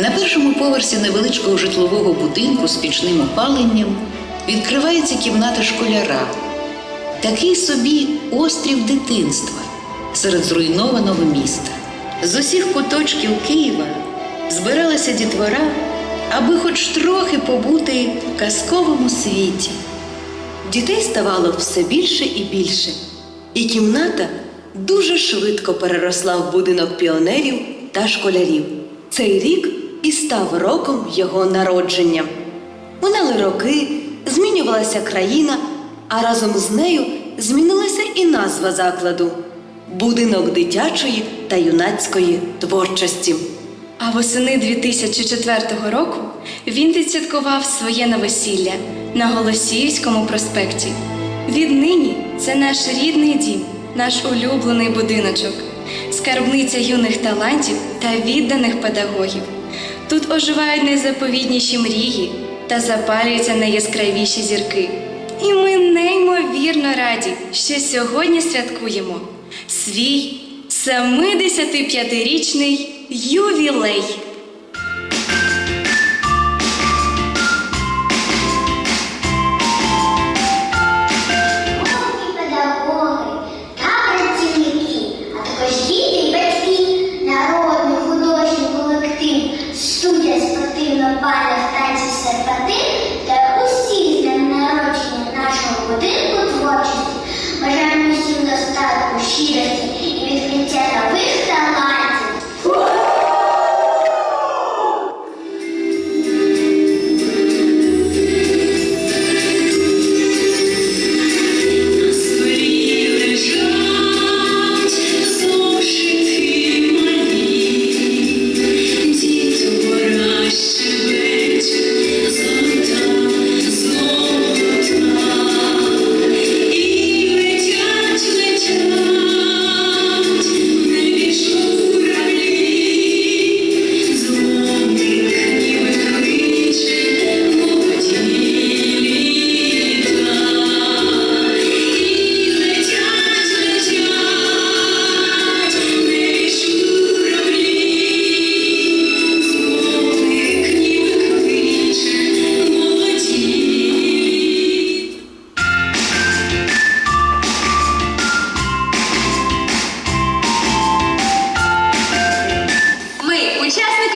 На першому поверсі невеличкого житлового будинку з пічним опаленням відкривається кімната школяра. Такий собі острів дитинства серед зруйнованого міста. З усіх куточків Києва збиралася дітвора, аби хоч трохи побути в казковому світі. Дітей ставало все більше і більше, і кімната дуже швидко переросла в будинок піонерів та школярів. Цей рік і став роком його народження. Минали роки, змінювалася країна, а разом з нею змінилася і назва закладу будинок дитячої та юнацької творчості. А восени 2004 року він відсвяткував своє новосілля на Голосіївському проспекті. Віднині це наш рідний дім, наш улюблений будиночок, скарбниця юних талантів та відданих педагогів. Тут оживають найзаповітніші мрії та запалюються найяскравіші зірки. І ми неймовірно раді, що сьогодні святкуємо свій 75-річний ювілей.